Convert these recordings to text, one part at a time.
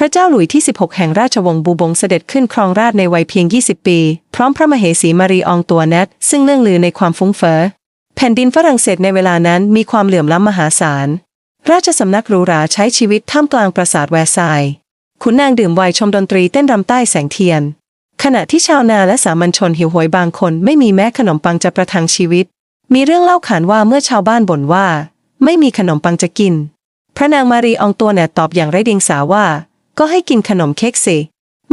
พระเจ้าหลุยที่ 16 แห่งราชวงศ์บูบงเสด็จขึ้นครองราชในวัยเพียง 20 ปี พร้อมพระมเหสีมารีอองตัวแนตซึ่งเลื่องลือในความฟุ้งเฟ้อแผ่นดินฝรั่งเศสในเวลานั้นมีความเหลื่อมล้ำมหาศาล ราชสำนักหรูหราใช้ชีวิตท่ามกลางปราสาทแวร์ซายขุนนางดื่มไวน์ชมดนตรีเต้นรำใต้แสงเทียน ขณะที่ชาวนาและสามัญชนหิวโหยบางคนไม่มีแม้ขนมปังจะประทังชีวิต มีเรื่องเล่าขานว่าเมื่อชาวบ้านบ่นว่า ไม่มีขนมปังจะกิน พระนางมารีอองตัวแนตตอบอย่างไร้เดียงสาว่า ก็ให้กินขนมเค้กสิ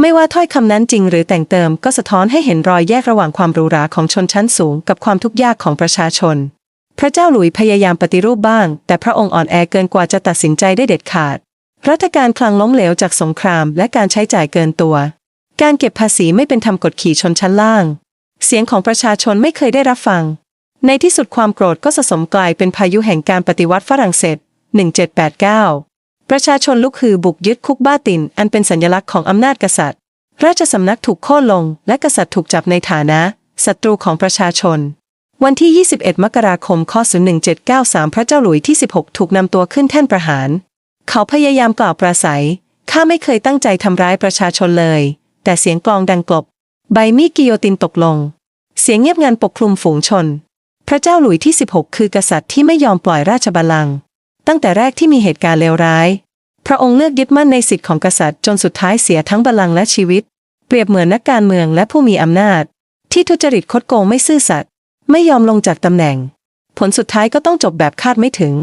ไม่ว่าถ้อยคำนั้นจริงหรือแต่งเติมก็สะท้อนให้เห็นรอยแยกระหว่างความหรูหราของชนชั้นสูงกับความทุกข์ยากของประชาชน พระเจ้าหลุยพยายามปฏิรูปบ้าง แต่พระองค์อ่อนแอเกินกว่าจะตัดสินใจได้เด็ดขาด รัฐการคลังล้มเหลวจากสงครามและการใช้จ่ายเกินตัว การเก็บภาษีไม่เป็นธรรมกดขี่ชนชั้นล่าง เสียงของประชาชนไม่เคยได้รับฟัง ในที่สุดความโกรธก็สะสมกลายเป็นพายุแห่งการปฏิวัติฝรั่งเศส1789 ประชาชนลุกฮือบุกยึดคุกบ้าติน อันเป็นสัญลักษณ์ของอำนาจกษัตริย์ ราชสำนักถูกโค่นลง และกษัตริย์ถูกจับในฐานะศัตรูของประชาชน วันที่ 21 มกราคมคศ1793 พระเจ้าหลุยที่ 16 ถูกนำตัวขึ้นแท่นประหาร เขาพยายามกล่าวปราศัย ข้าไม่เคยตั้งใจทำร้ายประชาชนเลย แต่เสียงกลองดังกลบ ใบมีดกิโยตินตกลง เสียงเงียบงันปกคลุมฝูงชน พระเจ้าหลุยที่ 16 คือกษัตริย์ที่ไม่ยอมปล่อยราชบัลลังก์ ตั้งแต่แรกที่มีเหตุการณ์เลวร้าย พระองค์เลือกยึดมั่นในสิทธิของกษัตริย์จนสุดท้ายเสียทั้งบัลลังก์และชีวิต เปรียบเหมือนนักการเมืองและผู้มีอำนาจ ที่ทุจริตคดโกงไม่ซื่อสัตย์ไม่ยอมลงจากตำแหน่ง ผลสุดท้ายก็ต้องจบแบบคาดไม่ถึง